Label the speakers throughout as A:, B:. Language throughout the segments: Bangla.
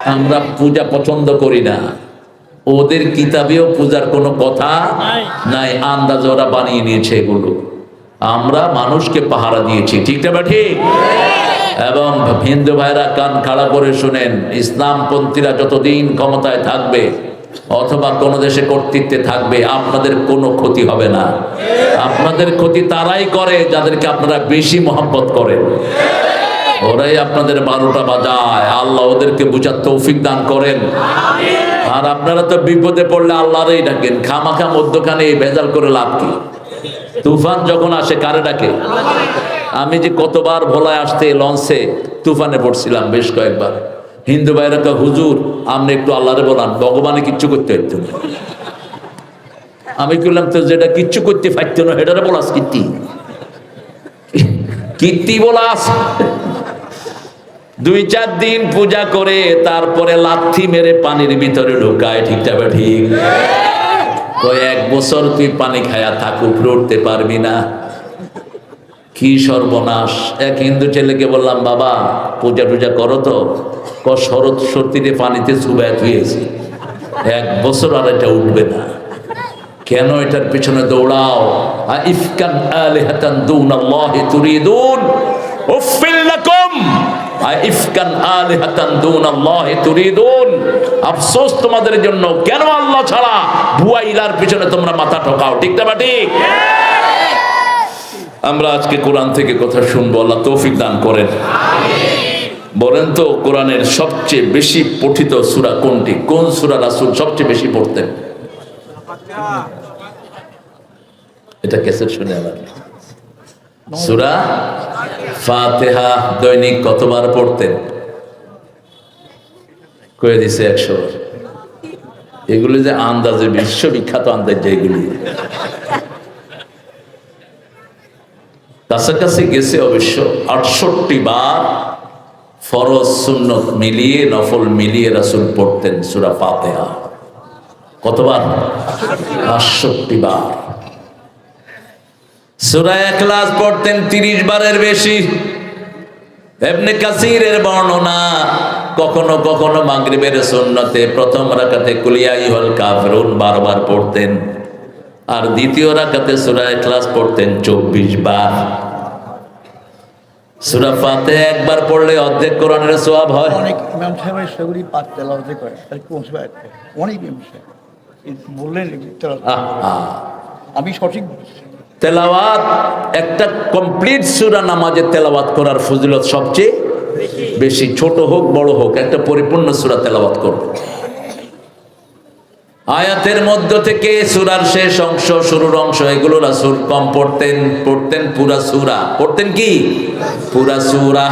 A: আমরা পূজা পছন্দ করি না। ওদের কিতাবেও পূজার কোনো কথা নাই। আন্দাজ ওরা বানিয়ে নিয়েছে এগুলো। আমরা মানুষকে পাহারা দিয়েছি ঠিক না ঠিক এবং হিন্দু ভাইরা কান খাড়া করে শুনেন ইসলামপন্থীরা যতদিন ক্ষমতায় থাকবে অথবা কোন দেশে কর্তৃত্বে থাকবে আপনাদের কোনো ক্ষতি হবে না। আপনাদের ক্ষতি তারাই করে যাদেরকে আপনারা বেশি মহব্বত করেন। ওরাই আপনাদের বারোটা বাজায়। আল্লাহ ওদেরকে বুঝার তৌফিক দান করেন। আর আপনারা তো বিপদে পড়লে আল্লাহরই ডাকেন। খামাখা মধ্যখানে এই ভেজাল করে লাভ কি? তুফান যখন আসে, কারে ডাকে? আমি যে কতবার ভোলায় আসতে লঞ্চে তুফানে পড়ছিলাম বেশ কয়েকবার। হিন্দু ভাইরা তো হুজুর, আপনি একটু আল্লাহরে বলান, ভগবানে কিচ্ছু করতে হইতো আমি বললাম তো যেটা কিচ্ছু করতে পারতো না, সেটারে বলাস কীর্তি। কীর্তি বলাস। দুই চার দিন পূজা করে তারপরে লাথি মেরে পানির ভিতরে ঢুকায় ঠিকঠাক ঠিক? কয়েক বছর তুই পানি খায়া থাক উপরে উঠতে পারবি না। কি সর্বনাশ। এক হিন্দু ছেলেকে বললাম, বাবা পূজা টুজা করো তো। ক শরৎ সর্তিতে পানিতে চুবায় ধুয়েছি। এক বছর আর এটা উঠবে না। কেন এটার পিছনে দৌড়াও? ইফকান আলিহাতান দুনাল্লাহি তুরিদুন। উফিল ইফকান আলিহাতান দুনাল্লাহি তুরিদুন। আফসোস তোমাদের জন্য, কেন আল্লাহ ছাড়া পিছনে তোমরা মাথা ঠকাও? ঠিক না ঠিক? আমরা আজকে কোরআন থেকে কথা শুনব, আল্লাহ তৌফিক দান করেন। বলেন তো, কোরআনের সবচেয়ে বেশি পঠিত সূরা কোনটি? কোন সূরা রাসূল সবচেয়ে বেশি পড়তেন? এটা ক্যাসেট শুনে আবার সুরা ফাতেহা দৈনিক কতবার পড়তেন? কয়ে দিছে একশো এগুলি যে আন্দাজে বিশ্ববিখ্যাত আন্দাজ যেগুলি কাছাকাছি গেছে অবশ্য আটষট্টি বার ফরজ সুন্নত মিলিয়ে, নফল মিলিয়ে রাসুল পড়তেন সুরা ফাতেহা। কতবার? আটষট্টি বার। সুরা এখলাস পড়তেন তিরিশ বারের বেশি। এমনি কাসিরের বর্ণনা কখনো কখনো মাগরিবের সুন্নতে প্রথম রাকাতে কুলিয়াই হল কাফরুন বারবার পড়তেন আর দ্বিতীয় রাকাতে সুরা এখলাস পড়তেন চব্বিশ বার। সুরা ফাতে একবার পড়লে অর্ধেক কোরআনের সোয়াব হয়।
B: অনেক ইমাম সাহেবের সেগুলি পাঠ তেলাওয়াতে করে অনেক ইমাম সাহেব। বললেন আমি সঠিক বলছি।
A: তেলাওয়াত, একটা কমপ্লিট সুরা নামাজের তেলাওয়াত করার ফজিলত সবচেয়ে বেশি। ছোট হোক, বড় হোক, একটা পরিপূর্ণ সুরা তেলাওয়াত করবে। আয়াতের মধ্য থেকে সুরার শেষ অংশ, শুরুর অংশ এগুলো রাসূল কম পড়তেন পড়তেন পুরা সুরা। পড়তেন কি? পুরা সুরা।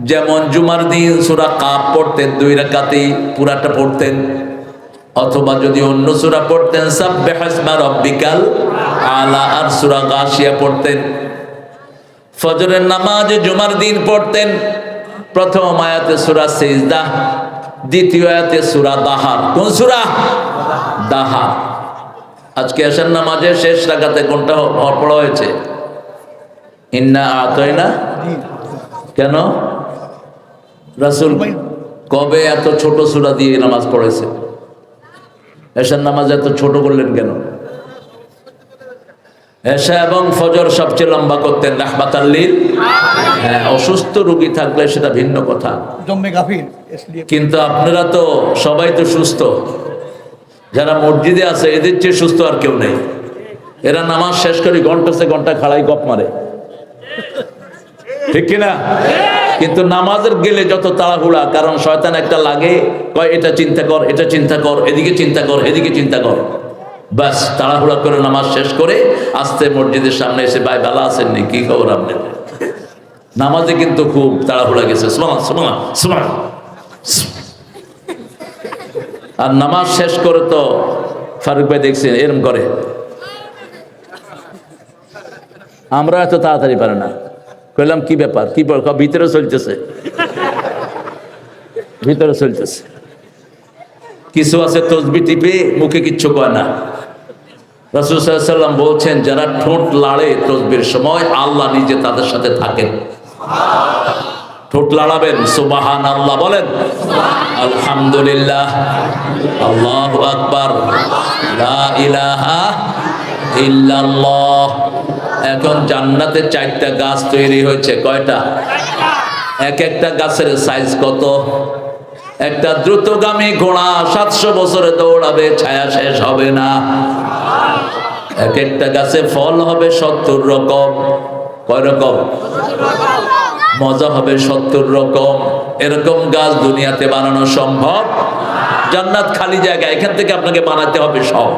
A: যেমন জুমার দিন সুরা কাপ পড়তেন, দুই রাকাতেই পুরাটা পড়তেন। অথবা যদি অন্য সূরা পড়তেন রব্বিকাল আলা, আর সূরা গাশিয়া পড়তেন। ফজরের নামাজ, জুমার দিন পড়তেন। প্রথম আয়াতে সূরা সিজদা, দ্বিতীয় আয়াতে সূরা দাহার। কোন সুরা? দাহার। আজকে আসার নামাজের শেষ রাকাতে কোনটা পড়া হয়েছে? ইন্না আতয়না
B: জি
A: কেন? রাসূল কবে এত ছোট সূরা দিয়ে নামাজ পড়েছে? এসার নামাজ এত ছোট করলেন কেন? এসা এবং ফজর সবচেয়ে লম্বা করতেন রাহমাত হ্যাঁ অসুস্থ রোগী থাকলে সেটা ভিন্ন কথা। কিন্তু আপনারা তো সবাই তো সুস্থ। যারা মসজিদে আছে এদের চেয়ে সুস্থ আর কেউ নেই। এরা নামাজ শেষ করে ঘণ্টা সে ঘণ্টা খাড়াই গপ মারে। ঠিক কিনা? কিন্তু নামাজের গেলে যত তাড়াহুড়া, কারণ শয়তান একটা লাগে, কয়, এটা চিন্তা কর, এটা চিন্তা কর, এদিকে চিন্তা কর, এদিকে চিন্তা কর। ব্যাস, তাড়াহুড়া করে নামাজ শেষ করে আস্তে মসজিদের সামনে এসে, ভাই, বেলা আছেন নি কি খবর আপনার নামাজে কিন্তু খুব তাড়াহুড়া গেছে। আর নামাজ শেষ করে তো ফারুক ভাই দেখছেন, এরম করে। আমরা এত তাড়াতাড়ি পারে না। কইলাম, কি ব্যাপার? কি বল ভিতরে চলতেছে। ভিতরে চলতেছে। কিছু আছে তসবি টিপে মুখে কিচ্ছু কয় না। রাসুল সাল্লাম বলছেন, যারা ঠোঁট লাড়ে তসবির সময়, আল্লাহ নিজে তাদের সাথে থাকেন। ঠোঁট লাড়াবেন সুবাহান আল্লাহ বলেন। আলহামদুলিল্লাহ, আল্লাহ আকবার ইলাহা ইল্লাল্লাহ। এখন জান্নাতে চারটা গাছ তৈরি হয়েছে, কয়টা? এক একটা গাছের সাইজ কত? একটা দ্রুতগামী ঘোড়া সাতশো বছরে দৌড়াবে, ছায়া শেষ হবে না। এক একটা গাছে ফল হবে সত্তর রকম। কয় রকম? মজা হবে সত্তর রকম। এরকম গাছ দুনিয়াতে বানানো সম্ভব? জান্নাত খালি জায়গা, এখান থেকে আপনাকে বানাতে হবে সব।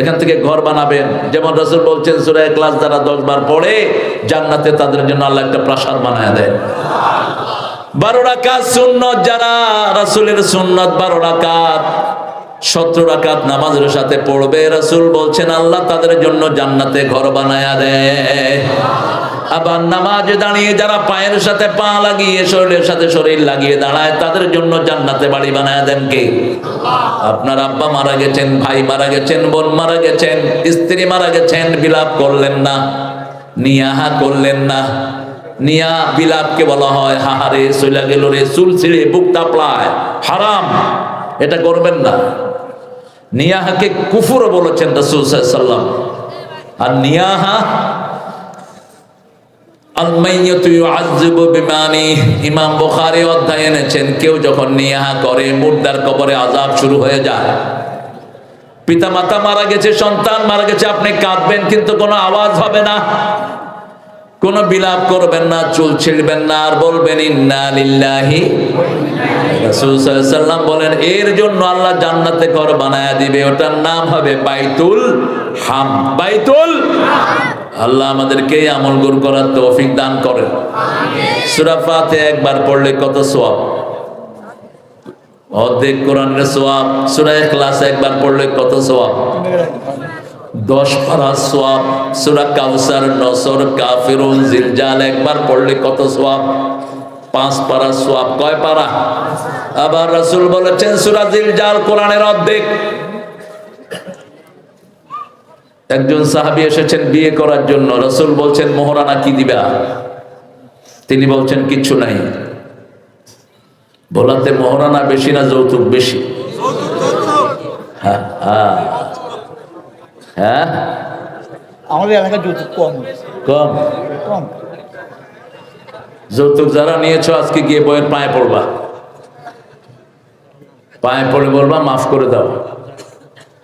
A: এখান থেকে ঘর বানাবেন। যেমন রসুল বলছেন সুরায় ক্লাস যারা দশ বার পড়ে জান্নাতে তাদের জন্য আল্লাহ একটা প্রাসাদ বানায় দেয়। বারো রাকাত সুন্নত, যারা রাসুলের সুন্নত বারো রাকাত, সতেরো রাকাত নামাজের সাথে পড়বে, রাসুল বলছেন, আল্লাহ তাদের জন্য জান্নাতে ঘর বানায়া দেয়। আবার নামাজে দাঁড়িয়ে যারা পায়ের সাথে পা লাগিয়ে শরীরের সাথে শরীর লাগিয়ে দাঁড়ায়, তাদের জন্য জান্নাতে বাড়ি বানায় দেন কে? আপনার আব্বা মারা গেছেন, ভাই মারা গেছেন, বোন মারা গেছেন, স্ত্রী মারা গেছেন, বিলাপ করলেন না, নিয়াহা করলেন না। নিয়া বিলাপকে বলা হয় হাহারে সইলা গেল রে, চুল ছিঁড়ে বুক তাপলায় হারাম, এটা করবেন না। নিয়াহাকে কুফুর বলেছেন রসুল সাল্লাম আর নিয়াহা ইমাম বুখারী অধ্যায় এনেছেন, কেউ যখন নিয়াহা করে, মুর্দার কবরে আজাব শুরু হয়ে যায়। পিতা মাতা মারা গেছে, সন্তান মারা গেছে, আপনি কাঁদবেন, কিন্তু কোনো আওয়াজ হবে না। কোনো বিলাপ করবেন না, চুল ছিঁড়বেন না, আর বলবেন, ইন্না লিল্লাহি বলেন, এর জন্য আল্লাহ জান্নাতে ঘর বানায়া দিবে, ওটার নাম হবে বাইতুল হাম। বাইতুল আল্লাহ আমাদেরকে আমল গুর করার তৌফিক দান করেন সূরা ফাতিহা একবার পড়লে কত সওয়াব অর্ধেক কোরআনের সওয়াব সূরা ইখলাস একবার পড়লে কত সওয়াব দশ পারা সোয়াব, সুরা কাউসার, নসর, কাফিরুন, জিলজাল একবার পড়লে কত সোয়াব? পাঁচ পারা সোয়াব, কয় পারা? আবার রসুল বলেছেন, সুরা জিলজাল কোরআনের অর্ধেক। একজন সাহাবী এসেছেন বিয়ে করার জন্য। রসুল বলছেন মোহরানা কি দিবা? তিনি বলছেন কিচ্ছু নাই। বলাতে মোহরানা বেশি না যৌতুক বেশি? হ্যাঁ হ্যাঁ। হ্যাঁ?
B: আমাদের এলাকায় যৌতুক কম।
A: কম?
B: কম।
A: যৌতুক যারা নিয়েছো আজকে গিয়ে বইয়ের পায়ে পড়বা। পায়ে পড়ে বলবা মাফ করে দাও।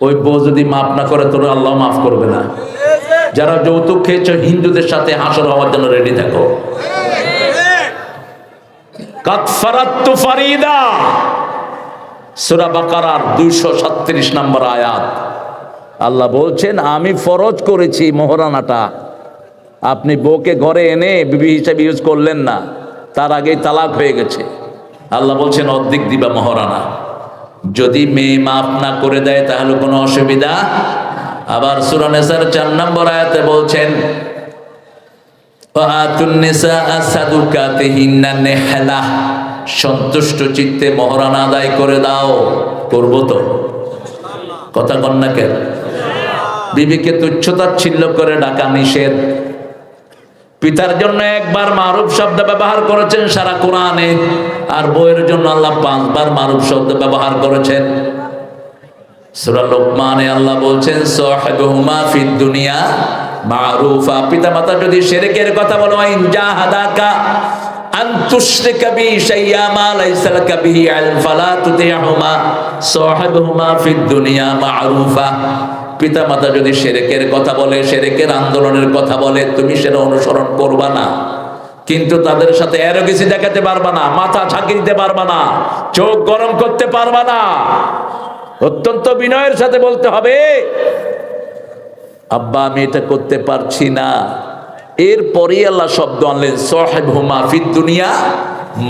A: ওই বউ যদি মাফ না করে, তোর আল্লাহ মাফ করবে না। যারা যৌতুক খেয়েছো, হিন্দুদের সাথে হাসর হওয়ার জন্য রেডি থাকো। কাতফারাত্তু ফারিদা। সূরা বাকারার 237 নম্বর আয়াত। আল্লাহ বলছেন, আমি ফরজ করেছি মোহরানাটা। আপনি বউকে ঘরে এনে বিবি হিসাবে ইউজ করলেন না। তার আগেই তালাক হয়ে গেছে। আল্লাহ বলছেন, অর্ধেক দিবা মহারানা। যদি মেয়ে মাফ না করে দেয়, তাহলে কোনো অসুবিধা? আবার সুরানেসার চার নম্বর আয়াতে বলছেন "ওয়াআতুন নিসাআ সাদুকাতিহিন্না নেহলা সন্তুষ্ট চিত্তে মহারানা আদায় করে দাও। করব তো। কথা কন্যা কেন? বিবিকে তুচ্ছতাচ্ছিল্য করে ডাকা নিষেধ। পিতার জন্য একবার মারুফ শব্দ ব্যবহার করেছেন সারা কোরআনে, আর বইয়ের জন্য আল্লাহ পাঁচবার মারুফ শব্দ ব্যবহার করেছেন। আল্লাহ বলছেন দুনিয়া মারুফা। পিতামাতা যদি শিরকের কথা বলো দুনিয়া মারুফা। পিতা মাতা যদি সেরেকের কথা বলে, সেরেকের আন্দোলনের কথা বলে, তুমি সেটা অনুসরণ করবা না। কিন্তু তাদের সাথে এরও কিছু দেখাতে পারবা না, মাথা ঝাঁকি দিতে পারবা না, চোখ গরম করতে পারবা না। অত্যন্ত বিনয়ের সাথে বলতে হবে, আব্বা, আমি এটা করতে পারছি না। এরপরেই আল্লাহ শব্দ আনলেন সাহেব হুমা ফিদ দুনিয়া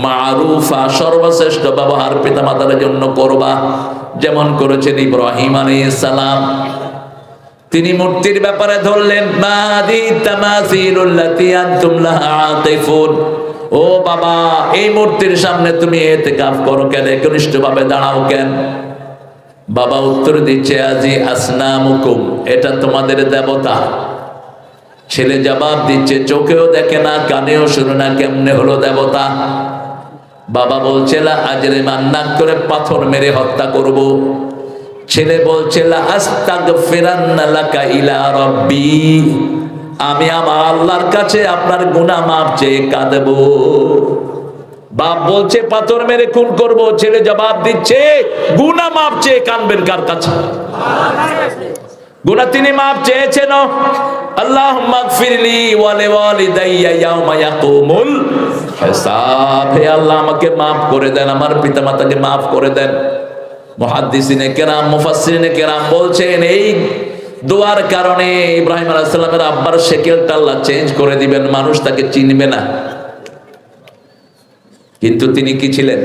A: মারুফা, সর্বশ্রেষ্ঠ ব্যবহার পিতা মাতার জন্য করবা। যেমন করেছেন ইব্রাহিম আলাইহিস সালাম। তিনি মূর্তির ব্যাপারে ধরলেন ও বাবা, এই মূর্তির সামনে তুমি এতেকাফ করো কেন? একনিষ্ঠভাবে দাঁড়াও কেন? বাবা, উত্তর দিচ্ছে, আজি আসনামুকুম, এটা তোমাদের দেবতা। ছেলে জবাব দিচ্ছে, চোখেও দেখে না, কানেও শুনে না, কেমনে হলো দেবতা? বাবা বলছে, লা আজরে মান্নাক করে পাথর মেরে হত্যা করব। ছেলে বলছে আমি আমার আল্লাহর কাছে আপনার গুনাহ মাপ চেয়ে কাঁদবো। বাপ বলছে, পাথর মেরে খুন করব। ছেলে জবাব দিচ্ছে, গুনাহ মাপ চেয়ে কানবেন কার কাছে? গুনাহ তিনি মাপ চেয়েছেন। আল্লাহ, আমাকে মাফ করে দেন, আমার পিতামাতাকে মাফ করে দেন। কেরাম কেরাম বলছেন, এই দোয়ার কারণে ইব্রাহিম আব্বার চেঞ্জ করে দিবেন, মানুষ তাকে চিনবে না। কিন্তু তিনি কি ছিলেন?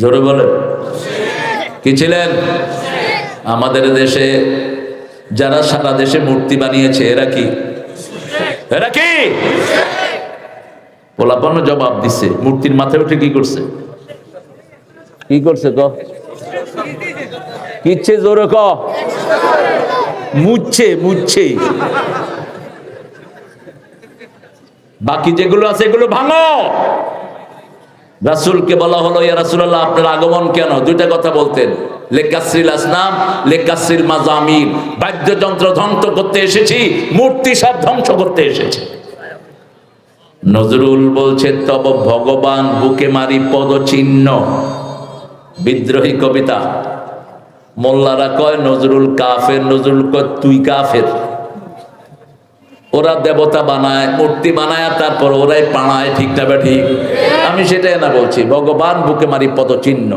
A: জোরে বলেন। কি ছিলেন? আমাদের দেশে যারা সারা দেশে মূর্তি বানিয়েছে, এরা কি? এরা কি? পোলাপান্ন জবাব দিছে, মূর্তির মাথায় উঠে কি করছে? কি করছে ক কিচ্ছে জোরে ক। মুচ্ছে বাকি যেগুলো আছে এগুলো ভাঙো। রাসূলকে বলা হলো রাসূলুল্লাহ, আপনার আগমন কেন? দুইটা কথা বলতেন। লেকাসরিল মাজামির বাদ্যযন্ত্র ধ্বংস করতে এসেছি, মূর্তি সব ধ্বংস করতে এসেছি। নজরুল বলছে, তব ভগবান বুকে মারি পদচিহ্ন। বিদ্রোহী কবিতা। মোল্লারা কয়, নজরুল কাফের, নজরুল কয়, তুই কাফের। ওরা দেবতা বানায়, মূর্তি বানায় তারপর ওরাই পাড়ায় ঠিক না ঠিক? আমি সেটাই না বলছি, ভগবান বুকে মারি পদচিহ্ন।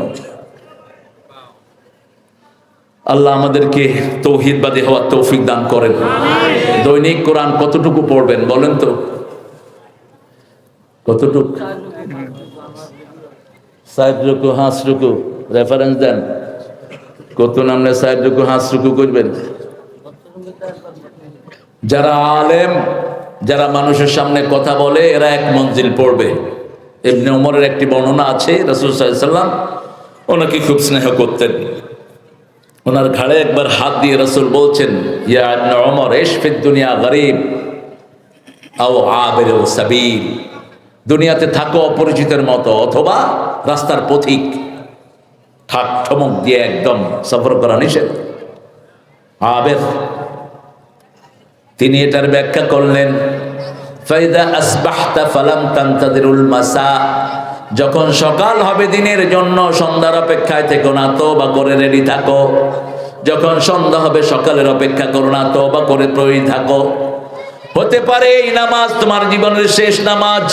A: আল্লাহ আমাদেরকে তৌহিদবাদী হওয়ার তৌফিক দান করেন। দৈনিক কোরআন কতটুকু পড়বেন বলেন তো? কতটুকু? ষাট রুকু, হাঁস রুকু রেফারেন্স দেন। কত নামলে ষাট রুকু, হাঁস রুকু করবেন? যারা আলেম, যারা মানুষের সামনে কথা বলে, এরা এক মঞ্জিল পড়বে। এমনি ওমরের একটি বর্ণনা আছে, রসুল সাল্লাম ওনাকে খুব স্নেহ করতেন। ওনার ঘাড়ে একবার হাত দিয়ে রসুল বলছেন, ইয়া ওমর এশফিদ দুনিয়া গরিব, আও আবের সাবিল। দুনিয়াতে থাকো অপরিচিতের মতো, অথবা রাস্তার পথিক। ঠাক ঠমক দিয়ে একদম সফর করা নিষেধ। আবের তিনি এটার ব্যাখ্যা করলেন, ফাইদা ফালাম যখন সকাল হবে দিনের জন্য, সন্ধ্যার অপেক্ষায় থেকো না তো বা করে রেডি থাকো। যখন সন্ধ্যা হবে, সকালের অপেক্ষা করো না তো বা করে তৈরি থাকো। হতে পারে এই নামাজ তোমার জীবনের শেষ নামাজ।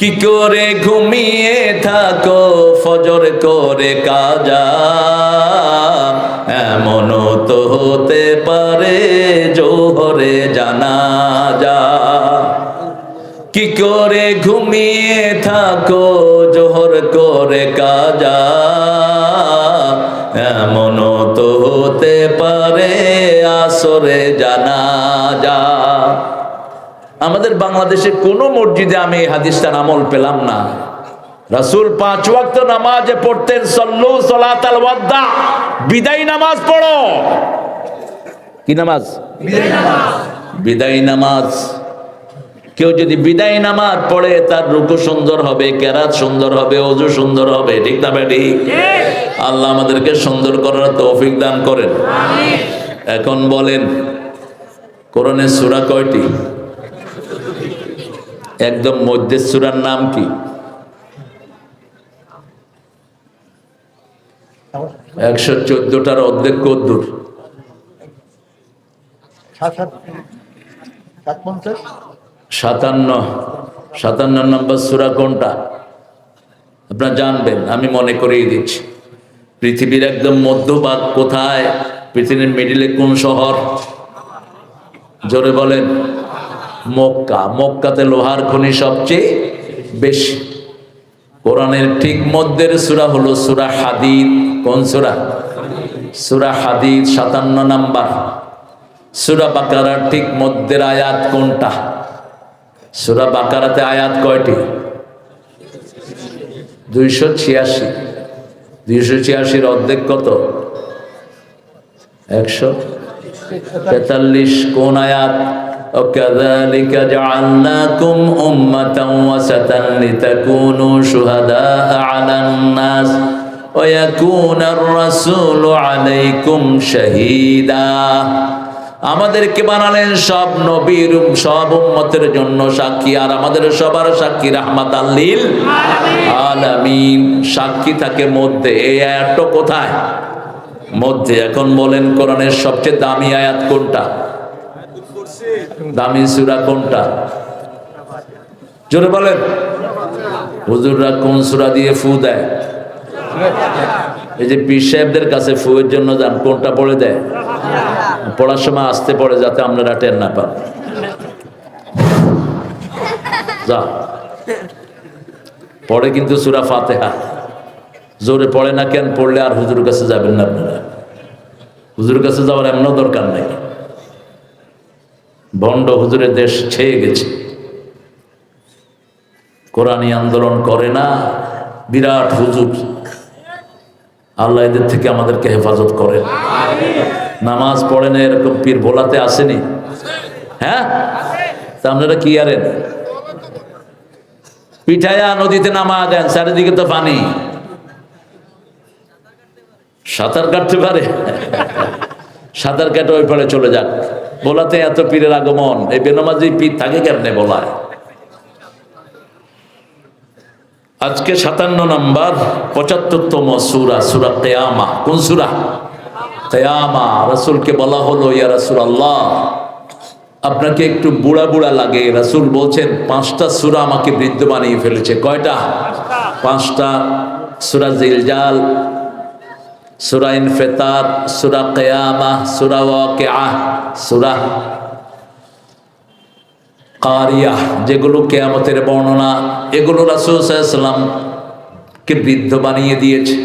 A: কি করে ঘুমিয়ে থাকো? ফজর করে কাজা এমনও তো হতে পারে জোহরে জানা যা কি করে ঘুমিয়ে থাকো? জোহর করে কাজা এমনও তো হতে পারে আসরে জানা যা আমাদের বাংলাদেশে কোনো মসজিদে আমি এই হাদিসটার আমল পেলাম না। রাসূল পাঁচ ওয়াক্ত নামাজে পড়তেন সল্লু সলাতাল ওয়াদ্দা বিদায় নামাজ পড়ো। কি নামাজ? বিদায় নামাজ। কেউ যদি বিদায় নামাজ পড়ে তার রুকু সুন্দর হবে কেরাত সুন্দর হবে অজু সুন্দর হবে ঠিক না বেটি আল্লাহ আমাদেরকে সুন্দর করার তৌফিক দান করেন। এখন বলেন কোরআনের সূরা কয়টি? একদম মধ্যের সূরার নাম কি? একশো চোদ্দটার অর্ধেক কদ্দুর সাতান্ন সাতান্ন নম্বর সূরা কোনটা? আপনারা জানবেন, আমি মনে করিয়ে দিচ্ছি। পৃথিবীর একদম মধ্যভাগ কোথায়? পৃথিবীর মিডিলে কোন শহর? জোরে বলেন। মক্কা। মক্কাতে লোহার খনি সবচেয়ে বেশি। কোরআনের ঠিক মধ্যের সূরা হলো সুরা হাদিদ। কোন সূরা? সূরা হাদিদ সাতান্ন নাম্বার। সূরা বাকারার ঠিক মধ্যের আয়াত কোনটা? সূরা বাকারাতে আয়াত কয়টি? দুইশো ছিয়াশি। দুইশো ছিয়াশির অর্ধেক কত? একশো। তেতাল্লিশ। কোন আয়াত? وكذلك جعلناكم أمة وسطا لتكونوا شهداء على الناس ويكون الرسول عليكم شهيدا আমাদেরকে বানালেন সব নবীর সব উম্মতের জন্য সাক্ষী আর আমাদের সবার সাক্ষী রাহমাত আল্লিল আলামিন সাক্ষী থাকে মধ্যে এই আয়াতটা কোথায় মধ্যে এখন বলেন কোরআনের সবচেয়ে দামি আয়াত কোনটা দামি সুরা কোনটা? জোরে বলেন। হুজুররা কোন সুরা দিয়ে ফু দেয়? এই যে পীর সাহেবদের কাছে ফুয়ের জন্য যান, কোনটা পড়ে দেয়? পড়ার সময় আসতে পড়ে যাতে আপনারা টের না পান। যা। পড়ে কিন্তু সুরা ফাতেহা। জোরে পড়ে না কেন? পড়লে আর হুজুর কাছে যাবেন না আপনারা। হুজুর কাছে যাওয়ার এমনও দরকার নেই। ভণ্ড হুজুরের দেশ ছেয়ে গেছে। কোরআনী আন্দোলন করে না, বিরাট হুজুর। আল্লাহ এদের থেকে আমাদেরকে হেফাজত করেন। নামাজ পড়েন এরকম পীর ভোলাতে আসেনি। হ্যাঁ? তা আপনারা কি আরেন পিঠায়া নদীতে নামা দেন, চারিদিকে তো পানি। সাঁতার কাটতে পারে। সাঁতার কেটে ওই পারে চলে যাক। বলাতে এত পীরের আগমন, এই বেনামাজি পীর থাকে কেমনে বলায়? আজকে সাতান্ন নম্বর, পঁচাত্তরতম সুরা সুরা কেয়ামা। কোন সুরা? কেয়ামা। রসুলকে বলা হলো, ইয়া রসুল আল্লাহ আপনাকে একটু বুড়া বুড়া লাগে। রসুল বলছেন, পাঁচটা সুরা আমাকে বৃদ্ধ বানিয়ে ফেলেছে। কয়টা? পাঁচটা? সুরা জিলজাল সুরা ইনফেতার, সুরা কেয়ামা সুরা আহ সুরা কারিয়া যেগুলো কেয়ামতের বর্ণনা, এগুলো রাসুলামকে বৃদ্ধ বানিয়ে দিয়েছে।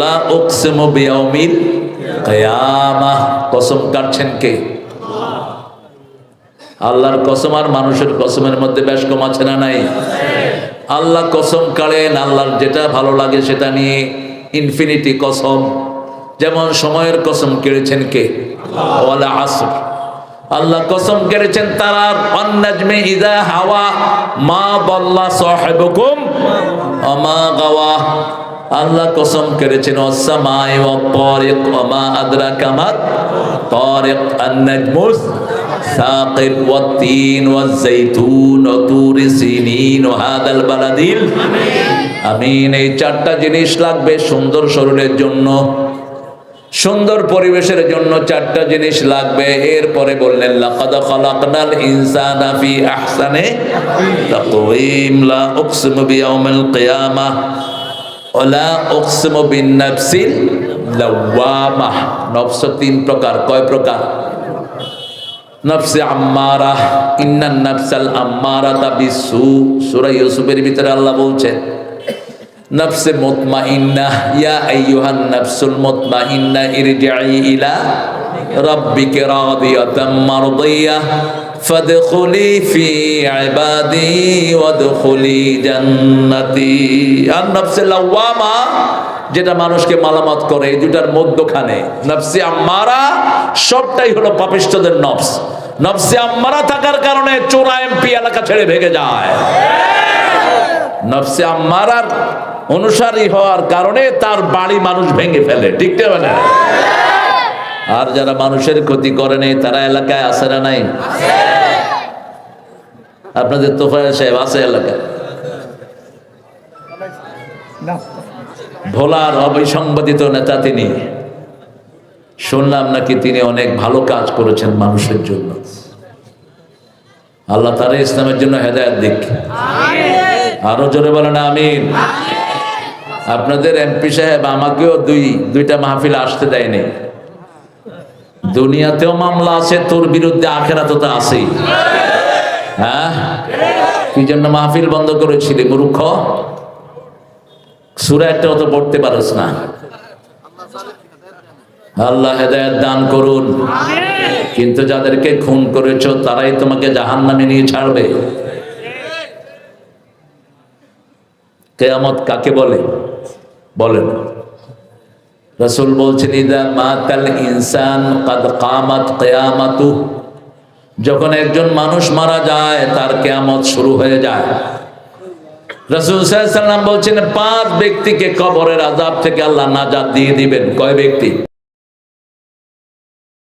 A: লা উকসিমু বিয়াউমিল কিয়ামা কসম কাটছেন কে? আল্লাহর কসম আর মানুষের কসমের মধ্যে বেশ কম আছে না নাই? আল্লাহ কসম কাড়েন আল্লাহর যেটা ভালো লাগে সেটা নিয়ে ইনফিনিটি কসম। যেমন সময়ের কসম কেড়েছেন কে? ওয়ালা আসর। আল্লাহ কসম কেড়েছেন তারা অন্নাজমে ইদা হাওয়া মা বল্লা সাহেবকুম আল্লাহ কসম করেছেন অসামায় ও আদরা কামাত পরেক আন্নাজমুস তিন ও জৈতুন ও আমিন এই চারটা জিনিস লাগবে সুন্দর শরীরের জন্য সুন্দর পরিবেশের জন্য চারটা জিনিস লাগবে এরপরে বললেন লাকাদ খালাকনাল ইনসানা ফি আহসানে তাকওয়িম লা উকসিমু বিয়াউমিল ওলা উকসিমু বিন নাফসিল লাওয়ামাহ নফস তিন প্রকার। কয় প্রকার? নফসে আম্মারা, ইন্নান নফসাল আম্মারা বিসু। সূরা ইউসুফের ভিতরে আল্লাহ বলছেন নফসে মুতমাইন্না, ইয়া আইয়ুহান নফসুল মুতমাইন্না ইরজিই ইলা রাব্বিকা রাদিয়াতাম মারদিয়া। ফি যেটা মানুষকে মালামত করে, এই দুটার মধ্যখানে। নফসে আম্মারা, সবটাই হলো পাপিষ্ঠদের নফস। নফসে আম্মারা থাকার কারণে চোরা এমপি এলাকা ছেড়ে ভেঙে যায়। নফসে আম্মারার অনুসারী হওয়ার কারণে তার বাড়ি মানুষ ভেঙে ফেলে, ঠিক না আর যারা মানুষের ক্ষতি করে নেই তারা এলাকায় আসে না নাই? আপনাদের তোফায় সাহেব আছে এলাকায়? ভোলার অবিসংবাদিত নেতা তিনি। শুনলাম নাকি তিনি অনেক ভালো কাজ করেছেন মানুষের জন্য। আল্লাহ তারা ইসলামের জন্য হেদায়ত দিক। আরও জোরে বলেন আমিন। আপনাদের এমপি সাহেব আমাকেও দুই দুইটা মাহফিল আসতে দেয়নি। দুনিয়াতেও মামলা আছে, তোর বিরুদ্ধে আখেরাতে তো আছে হ্যাঁ? কি জন্য মাহফিল বন্ধ করেছিলি, মূর্খ? সুরা একটা অত পড়তে পারস না। আল্লাহ হেদায়ত দান করুন। কিন্তু যাদেরকে খুন করেছ, তারাই তোমাকে জাহান নামে নিয়ে ছাড়বে। কেয়ামত কাকে বলে? বলেন। রসুল বলছেন, ইদা মাতাল ইনসান কাদ কামাত কেয়ামাতু। যখন একজন মানুষ মারা যায়, তার কেয়ামত শুরু হয়ে যায়। রসুল সাল্লাম বলছেন, পাঁচ ব্যক্তিকে কবরের আজাব থেকে আল্লাহ নাজাদ দিয়ে দিবেন। কয় ব্যক্তি?